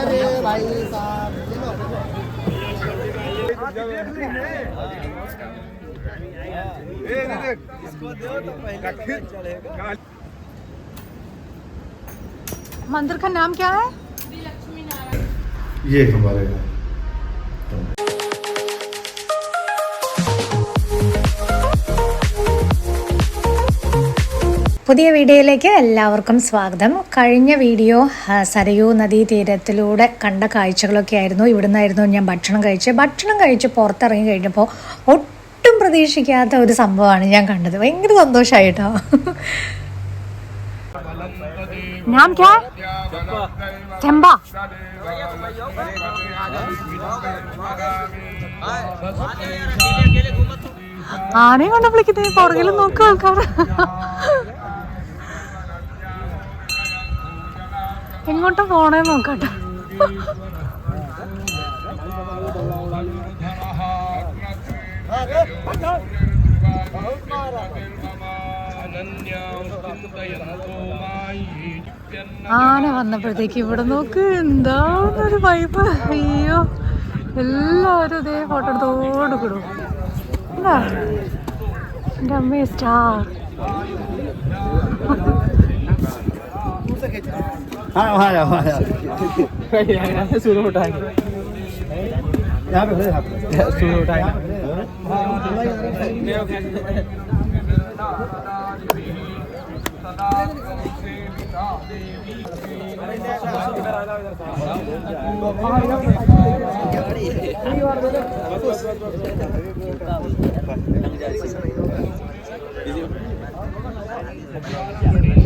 अरे भाई साहब ये लो। मंदिर का नाम क्या है? ये हमारे പുതിയ വീഡിയോയിലേക്ക് എല്ലാവർക്കും സ്വാഗതം. കഴിഞ്ഞ വീഡിയോ സരയൂ നദീ തീരത്തിലൂടെ കണ്ട കാഴ്ചകളൊക്കെ ആയിരുന്നു. ഇവിടുന്നായിരുന്നു ഞാൻ ഭക്ഷണം കഴിച്ചത്. ഭക്ഷണം കഴിച്ച് പുറത്തിറങ്ങി കഴിഞ്ഞപ്പോൾ ഒട്ടും പ്രതീക്ഷിക്കാത്ത ഒരു സംഭവമാണ് ഞാൻ കണ്ടത്. ഭയങ്കര സന്തോഷമായിട്ടോ ആനയെ കൊണ്ട് വിളിക്കുന്നത് പുറകിൽ നോക്കുക ആൾക്കാർ എങ്ങോട്ടാ പോണേ നോക്കട്ടെ. ആന വന്നപ്പോഴത്തേക്ക് ഇവിടെ നോക്ക് എന്താ ഒരു വൈബ് അയ്യോ എല്ലാവരും ഇതേ ഫോട്ടോ എടുത്തോട് എന്താ എന്റെ അമ്മയെ സ്റ്റാർ हाँ वहाँ जाओ वहाँ जाओ शुरू उठाएँगे यहाँ पे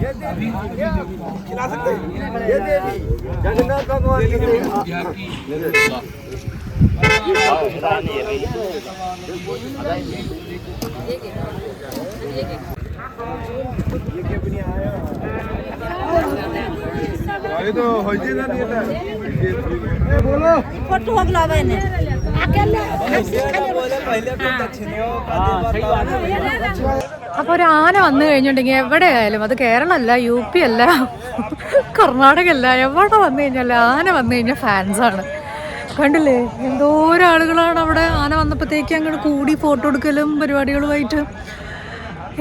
खिला सकते ये देवी जगन्नाथ भगवान की अरे तो होजी ना नहीं बोलो फ़ोटो हो गला बने अकेले पहले तो दक्षिण हो का അപ്പോൾ ഒരു ആന വന്നു കഴിഞ്ഞിട്ടുണ്ടെങ്കിൽ എവിടെ ആയാലും അത് കേരളമല്ല യു പി അല്ല കർണാടക അല്ല എവിടെ വന്നു കഴിഞ്ഞാൽ ആന വന്നു കഴിഞ്ഞാൽ ഫാൻസാണ് കണ്ടില്ലേ? എന്തോരം ആളുകളാണ് അവിടെ ആന വന്നപ്പോഴത്തേക്ക് അങ്ങോട്ട് കൂടി ഫോട്ടോ എടുക്കലും പരിപാടികളുമായിട്ട്.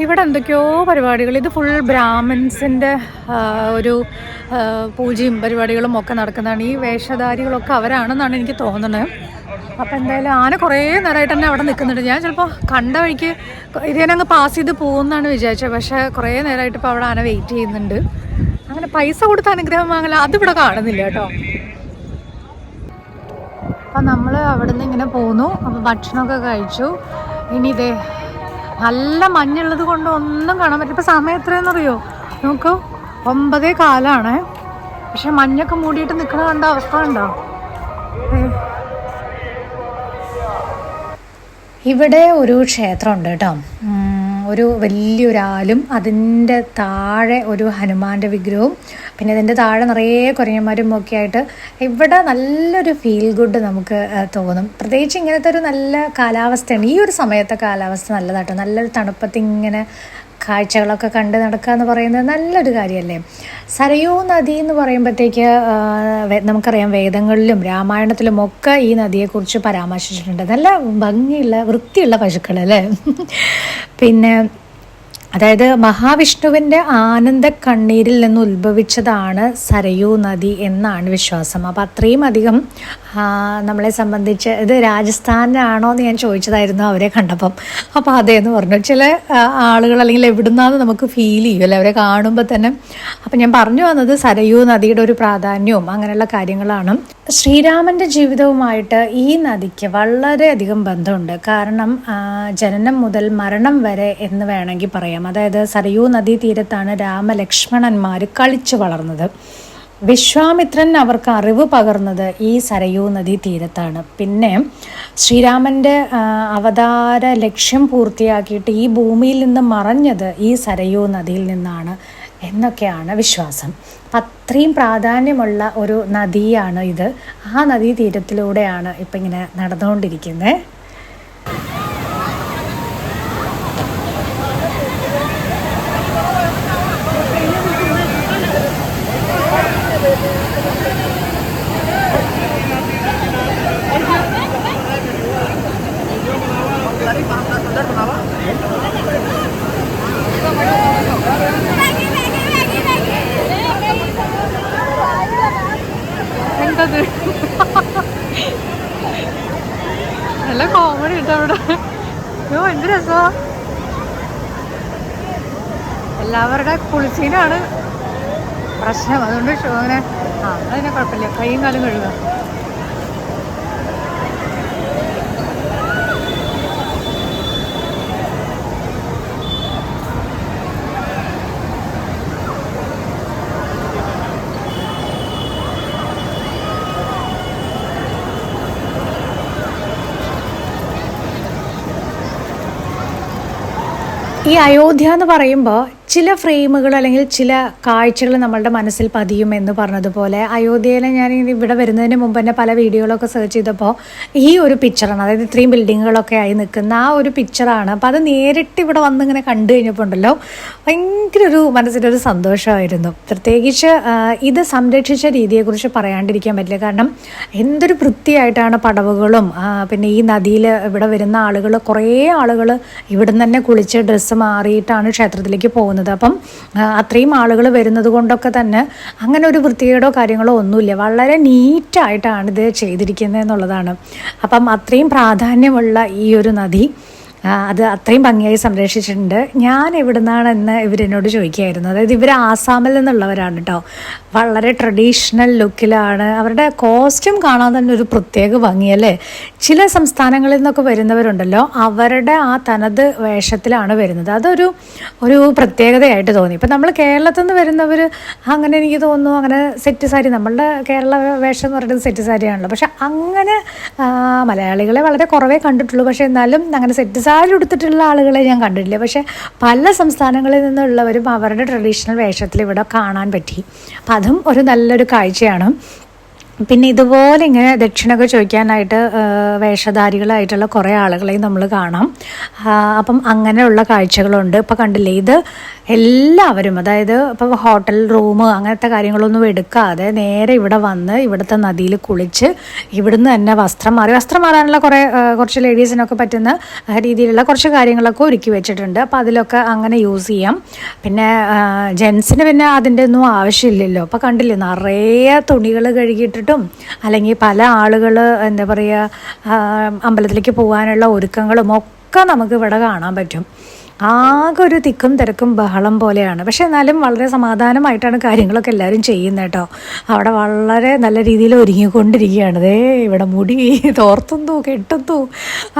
ഇവിടെ എന്തൊക്കെയോ പരിപാടികൾ. ഇത് ഫുൾ ബ്രാഹ്മിൻസിന്റെ ഒരു പൂജയും പരിപാടികളും ഒക്കെ നടക്കുന്നതാണ്. ഈ വേഷധാരികളൊക്കെ അവരാണെന്നാണ് എനിക്ക് തോന്നുന്നത്. അപ്പം എന്തായാലും ആന കുറേ നേരമായിട്ട് തന്നെ അവിടെ നിൽക്കുന്നുണ്ട് ഞാൻ ചിലപ്പോൾ കണ്ട വഴിക്ക് ഇത് ഞാൻ അങ്ങ് പാസ് ചെയ്ത് പോകുമെന്നാണ് വിചാരിച്ചത്. പക്ഷേ കുറേ നേരമായിട്ട് ഇപ്പോൾ അവിടെ ആന വെയിറ്റ് ചെയ്യുന്നുണ്ട്. അങ്ങനെ പൈസ കൊടുത്ത് അനുഗ്രഹം വാങ്ങല അതിവിടെ കാണുന്നില്ല കേട്ടോ. അപ്പം നമ്മൾ അവിടെ നിന്ന് ഇങ്ങനെ പോന്നു. അപ്പോൾ ഭക്ഷണമൊക്കെ കഴിച്ചു. ഇനി ഇതേ നല്ല മഞ്ഞുള്ളത് കൊണ്ട് ഒന്നും കാണാൻ പറ്റില്ല. ഇപ്പം സമയം എത്രയെന്നറിയോ നമുക്ക് ഒമ്പതേ കാലാണ്. പക്ഷെ മഞ്ഞൊക്കെ മൂടിയിട്ട് നിൽക്കണ കണ്ട അവസ്ഥ കണ്ടോ? ഇവിടെ ഒരു ക്ഷേത്രമുണ്ട് കേട്ടോ. ഒരു വലിയൊരാലും അതിന്റെ താഴെ ഒരു ഹനുമാന്റെ വിഗ്രഹവും പിന്നെ അതിന്റെ താഴെ നിറയെ കുരങ്ങന്മാരും ഒക്കെ ആയിട്ട് ഇവിടെ നല്ലൊരു ഫീൽ ഗുഡ് നമുക്ക് തോന്നും. പ്രത്യേകിച്ച് ഇങ്ങനത്തെ ഒരു നല്ല കാലാവസ്ഥയാണ്. ഈ ഒരു സമയത്തെ കാലാവസ്ഥ നല്ലതാട്ടോ. നല്ലൊരു തണുപ്പത്ത് ഇങ്ങനെ കാഴ്ചകളൊക്കെ കണ്ട് നടക്കുക എന്ന് പറയുന്നത് നല്ലൊരു കാര്യമല്ലേ? സരയൂ നദി എന്ന് പറയുമ്പോഴത്തേക്ക് നമുക്കറിയാം വേദങ്ങളിലും രാമായണത്തിലും ഒക്കെ ഈ നദിയെക്കുറിച്ച് പരാമർശിച്ചിട്ടുണ്ട്. നല്ല ഭംഗിയുള്ള വൃത്തിയുള്ള പശുക്കൾ അല്ലേ പിന്നെ അതായത് മഹാവിഷ്ണുവിന്റെ ആനന്ദ കണ്ണീരിൽ നിന്ന് ഉത്ഭവിച്ചതാണ് സരയൂ നദി എന്നാണ് വിശ്വാസം. അപ്പോൾ അത്രയും അധികം നമ്മളെ സംബന്ധിച്ച് ഇത് രാജസ്ഥാനിലാണോ എന്ന് ഞാൻ ചോദിച്ചതായിരുന്നു അവരെ കണ്ടപ്പം. അപ്പോൾ അതേന്ന് പറഞ്ഞു. ചില ആളുകൾ അല്ലെങ്കിൽ എവിടുന്നാന്ന് നമുക്ക് ഫീൽ ചെയ്യും അല്ലെ? അവരെ കാണുമ്പോൾ തന്നെ. അപ്പം ഞാൻ പറഞ്ഞു വന്നത് സരയൂ നദിയുടെ ഒരു പ്രാധാന്യവും അങ്ങനെയുള്ള കാര്യങ്ങളാണ്. ശ്രീരാമന്റെ ജീവിതവുമായിട്ട് ഈ നദിക്ക് വളരെയധികം ബന്ധമുണ്ട്. കാരണം ജനനം മുതൽ മരണം വരെ എന്ന് വേണമെങ്കിൽ പറയാം. അതായത് സരയൂ നദീ തീരത്താണ് രാമലക്ഷ്മണന്മാർ കളിച്ചു വളർന്നത്. വിശ്വാമിത്രൻ അവർക്ക് അറിവ് പകർന്നത് ഈ സരയൂ നദീ തീരത്താണ് പിന്നെ ശ്രീരാമന്റെ അവതാര ലക്ഷ്യം പൂർത്തിയാക്കിയിട്ട് ഈ ഭൂമിയിൽ നിന്ന് മറഞ്ഞത് ഈ സരയൂ നദിയിൽ നിന്നാണ് എന്നൊക്കെയാണ് വിശ്വാസം. അത്രയും പ്രാധാന്യമുള്ള ഒരു നദിയാണ് ഇത്. ആ നദീ തീരത്തിലൂടെയാണ് ഇപ്പം ഇങ്ങനെ നടന്നുകൊണ്ടിരിക്കുന്നത് എന്തത് നല്ല ഉണ്ട് അവിടെ അയ്യോ എന്ത് രസമാ എല്ലാവരുടെ കുളിച്ചീനാണ് പ്രശ്നം. അതുകൊണ്ട് ഷോ അങ്ങനെ ആ അതിനെ കുഴപ്പമില്ല. കൈയും കാലും കഴുകുക ഈ അയോധ്യ എന്ന് പറയുമ്പോൾ ചില ഫ്രെയിമുകൾ അല്ലെങ്കിൽ ചില കാഴ്ചകൾ നമ്മളുടെ മനസ്സിൽ പതിയും എന്ന് പറഞ്ഞതുപോലെ അയോധ്യയിലെ ഞാൻ ഇവിടെ വരുന്നതിന് മുമ്പ് തന്നെ പല വീഡിയോകളൊക്കെ സെർച്ച് ചെയ്തപ്പോൾ ഈ ഒരു പിക്ചറാണ് അതായത് ഇത്രയും ബിൽഡിങ്ങുകളൊക്കെ ആയി നിൽക്കുന്ന ആ ഒരു പിക്ചറാണ് അപ്പോൾ അത് നേരിട്ട് ഇവിടെ വന്ന് ഇങ്ങനെ കണ്ടു കഴിഞ്ഞപ്പോൾ ഉണ്ടല്ലോ ഭയങ്കര ഒരു മനസ്സിലൊരു സന്തോഷമായിരുന്നു. പ്രത്യേകിച്ച് ഇത് സംരക്ഷിച്ച രീതിയെക്കുറിച്ച് പറയാണ്ടിരിക്കാൻ പറ്റില്ല. കാരണം എന്തൊരു വൃത്തിയായിട്ടാണ് പടവുകളും പിന്നെ ഈ നദിയിൽ ഇവിടെ വരുന്ന ആളുകൾ കുറേ ആളുകൾ ഇവിടുന്ന് തന്നെ കുളിച്ച് ഡ്രസ്സ് മാറിയിട്ടാണ് ക്ഷേത്രത്തിലേക്ക് പോകുന്നത്. അപ്പം ആ, അത്രയും ആളുകൾ വരുന്നത് കൊണ്ടൊക്കെ തന്നെ അങ്ങനെ ഒരു വൃത്തികേടോ കാര്യങ്ങളോ ഒന്നുമില്ല. വളരെ നീറ്റായിട്ടാണ് ഇത് ചെയ്തിരിക്കുന്നത് എന്നുള്ളതാണ്. അപ്പം അത്രയും പ്രാധാന്യമുള്ള ഈ ഒരു നദി അത് അത്രയും ഭംഗിയായി സംരക്ഷിച്ചിട്ടുണ്ട്. ഞാൻ എവിടുന്നാണെന്ന് ഇവരെന്നോട് ചോദിക്കുകയായിരുന്നു. അതായത് ഇവർ ആസാമിൽ നിന്നുള്ളവരാണ് കേട്ടോ വളരെ ട്രഡീഷണൽ ലുക്കിലാണ് അവരുടെ കോസ്റ്റ്യൂം കാണാൻ തന്നെ ഒരു പ്രത്യേക ഭംഗിയല്ലേ? ചില സംസ്ഥാനങ്ങളിൽ നിന്നൊക്കെ വരുന്നവരുണ്ടല്ലോ അവരുടെ ആ തനത് വേഷത്തിലാണ് വരുന്നത്. അതൊരു ഒരു പ്രത്യേകതയായിട്ട് തോന്നി. ഇപ്പം നമ്മൾ കേരളത്തിൽ നിന്ന് വരുന്നവർ അങ്ങനെ എനിക്ക് തോന്നുന്നു അങ്ങനെ സെറ്റ് സാരി നമ്മളുടെ കേരള വേഷം എന്ന് പറയുന്നത് സെറ്റ് സാരിയാണല്ലോ പക്ഷെ അങ്ങനെ മലയാളികളെ വളരെ കുറവേ കണ്ടിട്ടുള്ളൂ. പക്ഷെ എന്നാലും അങ്ങനെ സെറ്റ് സാരി ഉടുത്തിട്ടുള്ള ആളുകളെ ഞാൻ കണ്ടിട്ടില്ല. പക്ഷേ പല സംസ്ഥാനങ്ങളിൽ നിന്നുള്ളവരും അവരുടെ ട്രഡീഷണൽ വേഷത്തിൽ ഇവിടെ കാണാൻ പറ്റി. അപ്പം അതും ഒരു നല്ലൊരു കാഴ്ചയാണ്. പിന്നെ ഇതുപോലെ ഇങ്ങനെ ദക്ഷിണൊക്കെ ചോദിക്കാനായിട്ട് വേഷധാരികളായിട്ടുള്ള കുറേ ആളുകളെയും നമ്മൾ കാണാം. അപ്പം അങ്ങനെയുള്ള കാഴ്ചകളുണ്ട്. ഇപ്പം കണ്ടില്ലേ ഇത് എല്ലാവരും അതായത് ഇപ്പോൾ ഹോട്ടൽ റൂം അങ്ങനത്തെ കാര്യങ്ങളൊന്നും എടുക്കാതെ നേരെ ഇവിടെ വന്ന് ഇവിടുത്തെ നദിയിൽ കുളിച്ച് ഇവിടുന്ന് തന്നെ വസ്ത്രം മാറി. വസ്ത്രം മാറാനുള്ള കുറേ കുറച്ച് ലേഡീസിനൊക്കെ പറ്റുന്ന രീതിയിലുള്ള കുറച്ച് കാര്യങ്ങളൊക്കെ ഒരുക്കി വെച്ചിട്ടുണ്ട്. അപ്പോൾ അതിലൊക്കെ അങ്ങനെ യൂസ് ചെയ്യാം. പിന്നെ ജെൻസിന് പിന്നെ അതിന്റെ ഒന്നും ആവശ്യമില്ലല്ലോ. അപ്പോൾ കണ്ടില്ലേ നിറയെ തുണികൾ കഴുകിയിട്ടിട്ടും അല്ലെങ്കിൽ പല ആളുകൾ എന്താ പറയുക അമ്പലത്തിലേക്ക് പോകാനുള്ള ഒരുക്കങ്ങളും ഒക്കെ നമുക്ക് ഇവിടെ കാണാൻ പറ്റും. ആകെ ഒരു തിക്കും തിരക്കും ബഹളം പോലെയാണ്. പക്ഷെ എന്നാലും വളരെ സമാധാനമായിട്ടാണ് കാര്യങ്ങളൊക്കെ എല്ലാവരും ചെയ്യുന്നത് കേട്ടോ. അവിടെ വളരെ നല്ല രീതിയിൽ ഒരുങ്ങിക്കൊണ്ടിരിക്കുകയാണ്. ദേ ഇവിടെ മുടി തോർത്തുന്നു കെട്ടുന്നു.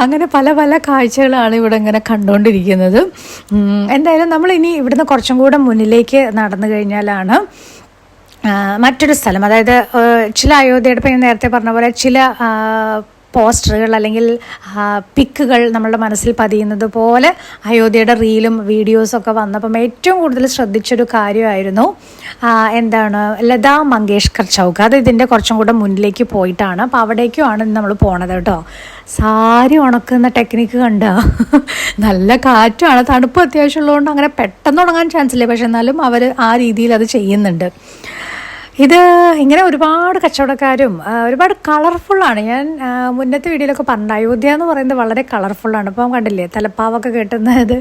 അങ്ങനെ പല പല കാഴ്ചകളാണ് ഇവിടെ ഇങ്ങനെ കണ്ടുകൊണ്ടിരിക്കുന്നത്. എന്തായാലും നമ്മൾ ഇനി ഇവിടുന്ന് കുറച്ചും കൂടെ മുന്നിലേക്ക് നടന്നു കഴിഞ്ഞാലാണ് മറ്റൊരു സ്ഥലം. അതായത് ചില അയോധ്യയുടെ ഞാൻ നേരത്തെ പറഞ്ഞ പോലെ ചില പോസ്റ്ററുകൾ അല്ലെങ്കിൽ പിക്കുകൾ നമ്മളുടെ മനസ്സിൽ പതിയുന്നത് പോലെ അയോധ്യയുടെ റീലും വീഡിയോസൊക്കെ വന്നപ്പം ഏറ്റവും കൂടുതൽ ശ്രദ്ധിച്ചൊരു കാര്യമായിരുന്നു എന്താണ് ലതാ മങ്കേഷ്കർ ചൗക്ക്. അത് ഇതിന്റെ കുറച്ചും കൂടെ മുന്നിലേക്ക് പോയിട്ടാണ്. അപ്പോൾ അവിടേക്കുമാണ് നമ്മൾ പോണത് കേട്ടോ. സാരി ഉണക്കുന്ന ടെക്നിക്ക് കണ്ട നല്ല കാറ്റുമാണ്. തണുപ്പ് അത്യാവശ്യമുള്ളതുകൊണ്ട് അങ്ങനെ പെട്ടെന്ന് ഉണങ്ങാൻ ചാൻസ് ഇല്ല. പക്ഷെ എന്നാലും അവർ ആ രീതിയിൽ അത് ചെയ്യുന്നുണ്ട്. ഇത് ഇങ്ങനെ ഒരുപാട് കച്ചവടക്കാരും ഒരുപാട് കളർഫുള്ളാണ് ഞാൻ മുന്നത്തെ വീഡിയോയിലൊക്കെ പറഞ്ഞു അയോധ്യ എന്ന് പറയുന്നത് വളരെ കളർഫുള്ളാണ് ഇപ്പം കണ്ടില്ലേ തലപ്പാവൊക്കെ കിട്ടുന്നത്.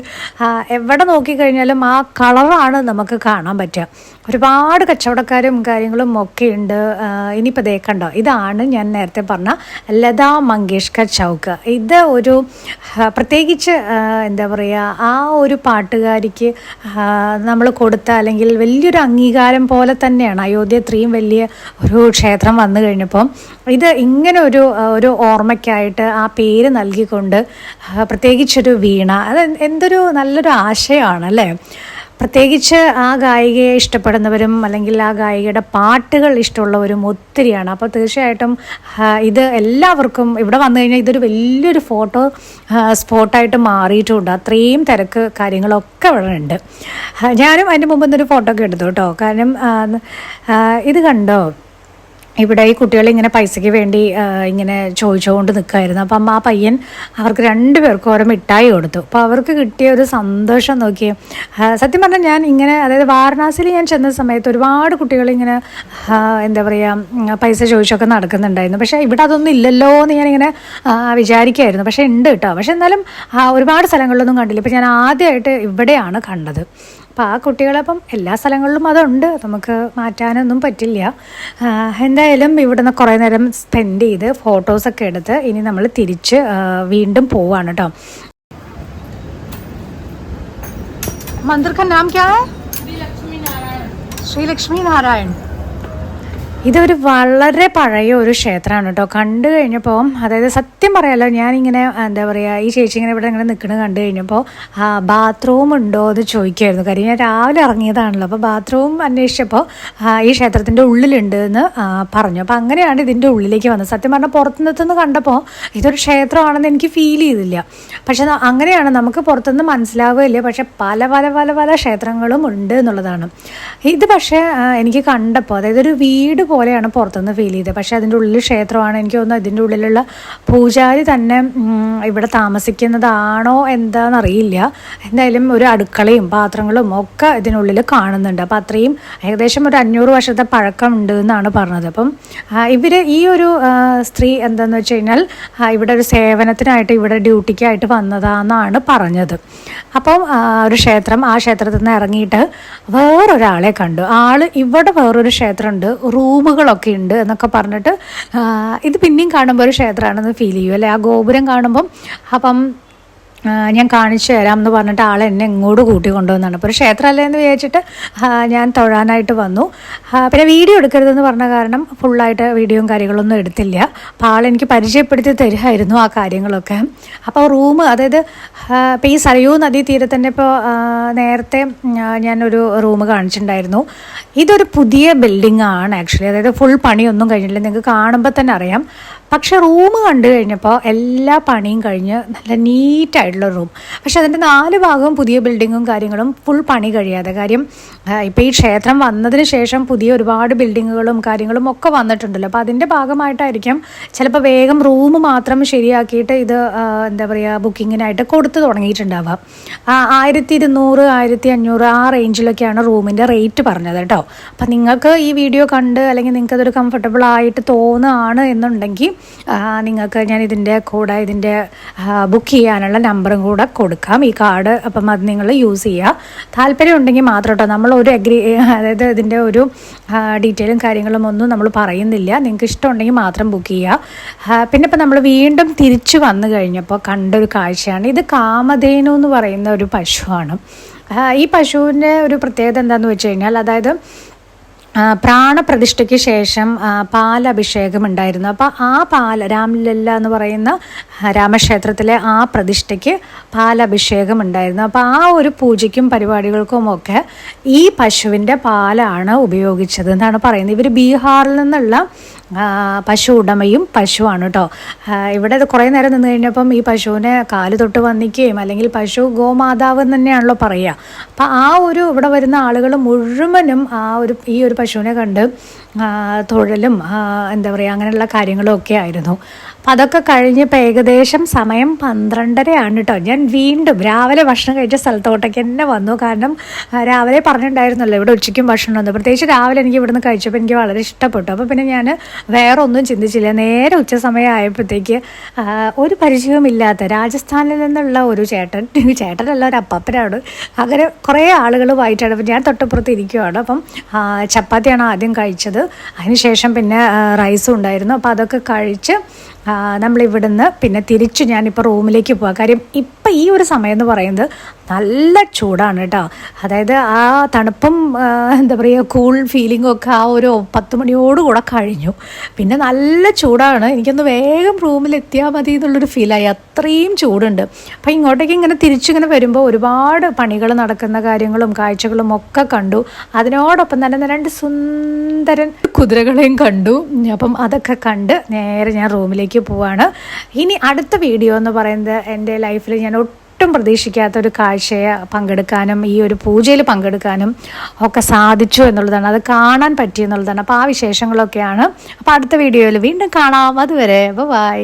എവിടെ നോക്കിക്കഴിഞ്ഞാലും ആ കളറാണ് നമുക്ക് കാണാൻ പറ്റുക. ഒരുപാട് കച്ചവടക്കാരും കാര്യങ്ങളും ഒക്കെ ഉണ്ട്. ഇനിയിപ്പോൾ ദേ കണ്ടോ ഇതാണ് ഞാൻ നേരത്തെ പറഞ്ഞ ലതാ മങ്കേഷ്കർ ചൗക്ക്. ഇത് ഒരു പ്രത്യേകിച്ച് എന്താ പറയുക ആ ഒരു പാട്ടുകാരിക്ക് നമ്മൾ കൊടുത്ത അല്ലെങ്കിൽ വലിയൊരു അംഗീകാരം പോലെ തന്നെയാണ് അയോധ്യ ഇത്രയും വലിയ ഒരു ക്ഷേത്രം വന്നു കഴിഞ്ഞപ്പം ഇത് ഇങ്ങനെ ഒരു ഒരു ഓർമ്മയ്ക്കായിട്ട് ആ പേര് നൽകിക്കൊണ്ട് പ്രത്യേകിച്ചൊരു വീണ അത് എന്തൊരു നല്ലൊരു ആശയമാണ് അല്ലേ? പ്രത്യേകിച്ച് ആ ഗായികയെ ഇഷ്ടപ്പെടുന്നവരും അല്ലെങ്കിൽ ആ ഗായികയുടെ പാട്ടുകൾ ഇഷ്ടമുള്ളവരും ഒത്തിരിയാണ്. അപ്പോൾ തീർച്ചയായിട്ടും ഇത് എല്ലാവർക്കും ഇവിടെ വന്നു കഴിഞ്ഞാൽ ഇതൊരു വലിയൊരു ഫോട്ടോ സ്പോട്ടായിട്ട് മാറിയിട്ടുണ്ട്. അത്രയും തിരക്ക് കാര്യങ്ങളൊക്കെ ഇവിടെ ഉണ്ട്. ഞാനും അതിന്റെ മുമ്പ് ഒരു ഫോട്ടോ ഒക്കെ എടുത്തു കേട്ടോ. കാരണം ഇത് കണ്ടോ? ഇവിടെ ഈ കുട്ടികൾ ഇങ്ങനെ പൈസയ്ക്ക് വേണ്ടി ഇങ്ങനെ ചോദിച്ചുകൊണ്ട് നിൽക്കുമായിരുന്നു അപ്പം ആ പയ്യൻ അവർക്ക് രണ്ടു പേർക്കും ഓരോ മിഠായി കൊടുത്തു. അപ്പോൾ അവർക്ക് കിട്ടിയ ഒരു സന്തോഷം നോക്കി സത്യം പറഞ്ഞാൽ ഞാൻ ഇങ്ങനെ അതായത് വാരണാസിയിൽ ഞാൻ ചെന്ന സമയത്ത് ഒരുപാട് കുട്ടികൾ ഇങ്ങനെ എന്താ പറയുക പൈസ ചോദിച്ചൊക്കെ നടക്കുന്നുണ്ടായിരുന്നു. പക്ഷേ ഇവിടെ അതൊന്നും ഇല്ലല്ലോ എന്ന് ഞാനിങ്ങനെ വിചാരിക്കുമായിരുന്നു പക്ഷേ ഉണ്ട് കേട്ടോ. പക്ഷേ എന്നാലും ഒരുപാട് സ്ഥലങ്ങളിലൊന്നും കണ്ടില്ല. ഇപ്പം ഞാൻ ആദ്യമായിട്ട് ഇവിടെയാണ് കണ്ടത്. അപ്പോൾ ആ കുട്ടികളപ്പം എല്ലാ സ്ഥലങ്ങളിലും അതുണ്ട് നമുക്ക് മാറ്റാനൊന്നും പറ്റില്ല ആ, എന്തായാലും ഇവിടുന്ന് കുറേ നേരം സ്പെൻഡ് ചെയ്ത് ഫോട്ടോസൊക്കെ എടുത്ത് ഇനി നമ്മൾ തിരിച്ച് ആ, വീണ്ടും പോവാണ് കേട്ടോ मंदिर का नाम क्या है ശ്രീ ലക്ഷ്മി നാരായൺ ഇതൊരു വളരെ പഴയ ഒരു ക്ഷേത്രമാണ് കേട്ടോ. കണ്ടു കഴിഞ്ഞപ്പോൾ അതായത് സത്യം പറയാലോ ഞാനിങ്ങനെ എന്താ പറയുക ഈ ചേച്ചി ഇങ്ങനെ ഇവിടെ ഇങ്ങനെ നിൽക്കുന്നത് കണ്ടു കഴിഞ്ഞപ്പോൾ ബാത്റൂം ഉണ്ടോ? എന്ന് ചോദിക്കുമായിരുന്നു കാര്യം ഞാൻ രാവിലെ ഇറങ്ങിയതാണല്ലോ. അപ്പോൾ ബാത്റൂം അന്വേഷിച്ചപ്പോൾ ഈ ക്ഷേത്രത്തിന്റെ ഉള്ളിലുണ്ട് എന്ന് പറഞ്ഞു. അപ്പോൾ അങ്ങനെയാണ് ഇതിന്റെ ഉള്ളിലേക്ക് വന്നത്. സത്യം പറഞ്ഞാൽ പുറത്തുനിന്ന് കണ്ടപ്പോൾ ഇതൊരു ക്ഷേത്രമാണെന്ന് എനിക്ക് ഫീൽ ചെയ്തില്ല. പക്ഷെ അങ്ങനെയാണ് നമുക്ക് പുറത്തുനിന്ന് മനസ്സിലാവുകയില്ല. പക്ഷെ പല പല പല പല ക്ഷേത്രങ്ങളും ഉണ്ട് എന്നുള്ളതാണ്. ഇത് പക്ഷേ എനിക്ക് കണ്ടപ്പോൾ അതായത് ഒരു വീട് പോലെയാണ് പുറത്തുനിന്ന് ഫീൽ ചെയ്തത്. പക്ഷേ അതിന്റെ ഉള്ളിൽ ക്ഷേത്രമാണ്. എനിക്ക് തോന്നുന്നു അതിന്റെ ഉള്ളിലുള്ള പൂജാരി തന്നെ ഇവിടെ താമസിക്കുന്നതാണോ എന്താണെന്നറിയില്ല എന്തായാലും ഒരു അടുക്കളയും പാത്രങ്ങളും ഒക്കെ ഇതിനുള്ളിൽ കാണുന്നുണ്ട്. അപ്പോൾ അത്രയും ഏകദേശം ഒരു അഞ്ഞൂറ് വർഷത്തെ പഴക്കം ഉണ്ട് എന്നാണ് പറഞ്ഞത്. അപ്പം ഇവർ ഈ ഒരു സ്ത്രീ എന്താന്ന് വെച്ച് കഴിഞ്ഞാൽ ഇവിടെ ഒരു സേവനത്തിനായിട്ട് ഇവിടെ ഡ്യൂട്ടിക്കായിട്ട് വന്നതാണെന്നാണ് പറഞ്ഞത്. അപ്പം ഒരു ക്ഷേത്രം ആ ക്ഷേത്രത്തിൽ നിന്ന് ഇറങ്ങിയിട്ട് വേറൊരാളെ കണ്ടു. ആൾ ഇവിടെ വേറൊരു ക്ഷേത്രമുണ്ട് റൂമുകളൊക്കെ ഉണ്ട് എന്നൊക്കെ പറഞ്ഞിട്ട് ഇത് പിന്നെയും കാണുമ്പോൾ ഒരു ക്ഷേത്രമാണെന്ന് ഫീൽ ചെയ്യും അല്ലേ? ആ ഗോപുരം കാണുമ്പം അപ്പം ഞാൻ കാണിച്ചു തരാം എന്ന് പറഞ്ഞിട്ട് ആൾ എന്നെ ഇങ്ങോട്ട് കൂട്ടി കൊണ്ടുവന്നാണ്. അപ്പോൾ ഒരു ക്ഷേത്രമല്ലേ എന്ന് വിചാരിച്ചിട്ട് ഞാൻ തൊഴാനായിട്ട് വന്നു. പിന്നെ വീഡിയോ എടുക്കരുതെന്ന് പറഞ്ഞ കാരണം ഫുള്ളായിട്ട് വീഡിയോയും കാര്യങ്ങളൊന്നും എടുത്തില്ല. അപ്പോൾ ആളെനിക്ക് പരിചയപ്പെടുത്തി തരുമായിരുന്നു ആ കാര്യങ്ങളൊക്കെ. അപ്പോൾ റൂം അതായത് ഇപ്പോൾ ഈ സരയൂ നദീ തീരത്തന്നെ ഇപ്പോൾ നേരത്തെ ഞാനൊരു റൂം കാണിച്ചിട്ടുണ്ടായിരുന്നു. ഇതൊരു പുതിയ ബിൽഡിംഗ് ആണ് ആക്ച്വലി അതായത് ഫുൾ പണിയൊന്നും കഴിഞ്ഞില്ല നിങ്ങൾക്ക് കാണുമ്പോൾ തന്നെ അറിയാം. പക്ഷെ റൂം കണ്ടു കഴിഞ്ഞപ്പോൾ എല്ലാ പണിയും കഴിഞ്ഞ് നല്ല നീറ്റായിട്ടുള്ള റൂം. പക്ഷെ അതിന്റെ നാല് ഭാഗവും പുതിയ ബിൽഡിങ്ങും കാര്യങ്ങളും ഫുൾ പണി കഴിയാതെ. കാര്യം ഇപ്പോൾ ഈ ക്ഷേത്രം വന്നതിന് ശേഷം പുതിയ ഒരുപാട് ബിൽഡിങ്ങുകളും കാര്യങ്ങളും ഒക്കെ വന്നിട്ടുണ്ടല്ലോ. അപ്പോൾ അതിന്റെ ഭാഗമായിട്ടായിരിക്കും ചിലപ്പോൾ വേഗം റൂം മാത്രം ശരിയാക്കിയിട്ട് ഇത് എന്താ പറയുക ബുക്കിങ്ങിനായിട്ട് കൊടുത്തു തുടങ്ങിയിട്ടുണ്ടാവുക. ആയിരത്തി ഇരുന്നൂറ് ആയിരത്തി അഞ്ഞൂറ് ആ റേഞ്ചിലൊക്കെയാണ് റൂമിന്റെ റേറ്റ് പറഞ്ഞത് കേട്ടോ. അപ്പം നിങ്ങൾക്ക് ഈ വീഡിയോ കണ്ട് അല്ലെങ്കിൽ നിങ്ങൾക്കതൊരു കംഫർട്ടബിൾ ആയിട്ട് തോന്നുകയാണ് എന്നുണ്ടെങ്കിൽ നിങ്ങൾക്ക് ഞാൻ ഇതിന്റെ കൂടെ ഇതിന്റെ ബുക്ക് ചെയ്യാനുള്ള നമ്പറും കൂടെ കൊടുക്കാം. ഈ കാർഡ് അപ്പം അത് നിങ്ങൾ യൂസ് ചെയ്യുക. താല്പര്യം ഉണ്ടെങ്കിൽ മാത്രം കേട്ടോ നമ്മൾ ഒരു അഗ്രി അതായത് ഇതിന്റെ ഒരു ഡീറ്റെയിലും കാര്യങ്ങളും ഒന്നും നമ്മൾ പറയുന്നില്ല. നിങ്ങൾക്ക് ഇഷ്ടമുണ്ടെങ്കിൽ മാത്രം ബുക്ക് ചെയ്യുക. പിന്നെ ഇപ്പം നമ്മൾ വീണ്ടും തിരിച്ചു വന്നു കഴിഞ്ഞപ്പോൾ കണ്ടൊരു കാഴ്ചയാണ്. ഇത് കാമധേനു എന്ന് പറയുന്ന ഒരു പശുവാണ്. ഈ പശുവിന്റെ ഒരു പ്രത്യേകത എന്താണെന്ന് വെച്ച് കഴിഞ്ഞാൽ അതായത് പ്രാണപ്രതിഷ്ഠയ്ക്ക് ശേഷം പാലഭിഷേകം ഉണ്ടായിരുന്നു. അപ്പോൾ ആ പാല രാംലല്ല എന്ന് പറയുന്ന രാമക്ഷേത്രത്തിലെ ആ പ്രതിഷ്ഠയ്ക്ക് പാലഭിഷേകം ഉണ്ടായിരുന്നു. അപ്പോൾ ആ ഒരു പൂജയ്ക്കും പരിപാടികൾക്കുമൊക്കെ ഈ പശുവിന്റെ പാലാണ് ഉപയോഗിച്ചത് എന്നാണ് പറയുന്നത്. ഇവർ ബീഹാറിൽ നിന്നുള്ള പശു ഉടമയും പശുവാണ് കേട്ടോ ഇവിടെ ഇത് കുറേ നേരം നിന്ന് കഴിഞ്ഞപ്പം ഈ പശുവിനെ കാൽ തൊട്ട് വന്നിക്കുകയും അല്ലെങ്കിൽ പശു ഗോമാതാവ് തന്നെയാണല്ലോ പറയുക. അപ്പം ആ ഒരു ഇവിടെ വരുന്ന ആളുകൾ മുഴുവനും ആ ഒരു ഈ ഒരു പശുവിനെ കണ്ട് തൊഴലും എന്താ പറയുക അങ്ങനെയുള്ള കാര്യങ്ങളും ഒക്കെ ആയിരുന്നു. അപ്പം അതൊക്കെ കഴിഞ്ഞപ്പോൾ ഏകദേശം സമയം പന്ത്രണ്ടരയാണ് കേട്ടോ ഞാൻ വീണ്ടും രാവിലെ ഭക്ഷണം കഴിച്ച സ്ഥലത്തോട്ടേക്ക് തന്നെ വന്നു. കാരണം രാവിലെ പറഞ്ഞിട്ടുണ്ടായിരുന്നല്ലോ ഇവിടെ ഉച്ചയ്ക്കും ഭക്ഷണം വന്നു പ്രത്യേകിച്ച് രാവിലെ എനിക്ക് ഇവിടുന്ന് കഴിച്ചപ്പോൾ എനിക്ക് വളരെ ഇഷ്ടപ്പെട്ടു. അപ്പോൾ പിന്നെ ഞാൻ വേറെ ഒന്നും ചിന്തിച്ചില്ല. നേരെ ഉച്ച സമയം ആയപ്പോഴത്തേക്ക് ആ, ഒരു പരിചയവുമില്ലാത്ത രാജസ്ഥാനിൽ നിന്നുള്ള ഒരു ചേട്ടൻ ചേട്ടനല്ല ഒരു അപ്പപ്പനാണ്. അങ്ങനെ കുറേ ആളുകളുമായിട്ടാണ്. അപ്പം ഞാൻ തൊട്ടപ്പുറത്ത് ഇരിക്കുവാണ്. അപ്പം ചപ്പാത്തിയാണ് ആദ്യം കഴിച്ചത്. അതിനുശേഷം പിന്നെ റൈസും ഉണ്ടായിരുന്നു. അപ്പോൾ അതൊക്കെ കഴിച്ച് നമ്മളിവിടുന്ന് പിന്നെ തിരിച്ച് ഞാനിപ്പോൾ റൂമിലേക്ക് പോവാം. കാര്യം ഇപ്പം ഈ ഒരു സമയം എന്ന് പറയുന്നത് നല്ല ചൂടാണ് കേട്ടോ അതായത് ആ തണുപ്പും എന്താ പറയുക കൂൾ ഫീലിംഗും ഒക്കെ ആ ഒരു പത്ത് മണിയോട് കൂടെ കഴിഞ്ഞു. പിന്നെ നല്ല ചൂടാണ്. എനിക്കൊന്ന് വേഗം റൂമിൽ എത്തിയാൽ മതി എന്നുള്ളൊരു ഫീലായി അത്രയും ചൂടുണ്ട്. അപ്പം ഇങ്ങോട്ടേക്ക് ഇങ്ങനെ തിരിച്ചിങ്ങനെ വരുമ്പോൾ ഒരുപാട് പണികൾ നടക്കുന്ന കാര്യങ്ങളും കാഴ്ചകളും ഒക്കെ കണ്ടു. അതിനോടൊപ്പം തന്നെ രണ്ട് സുന്ദരൻ കുതിരകളെയും കണ്ടു. അപ്പം അതൊക്കെ കണ്ട് നേരെ ഞാൻ റൂമിലേക്ക് പോവാണ്. ഇനി അടുത്ത വീഡിയോ എന്ന് പറയുന്നത് എന്റെ ലൈഫിൽ ഞാൻ ഒട്ടും പ്രതീക്ഷിക്കാത്ത ഒരു കാഴ്ചയെ പങ്കെടുക്കാനും ഈ ഒരു പൂജയിൽ പങ്കെടുക്കാനും ഒക്കെ സാധിച്ചു എന്നുള്ളതാണ്. അത് കാണാൻ പറ്റി എന്നുള്ളതാണ്. അപ്പോൾ ആ വിശേഷങ്ങളൊക്കെയാണ്. അപ്പോൾ അടുത്ത വീഡിയോയിൽ വീണ്ടും കാണാം. അതുവരെ ബൈ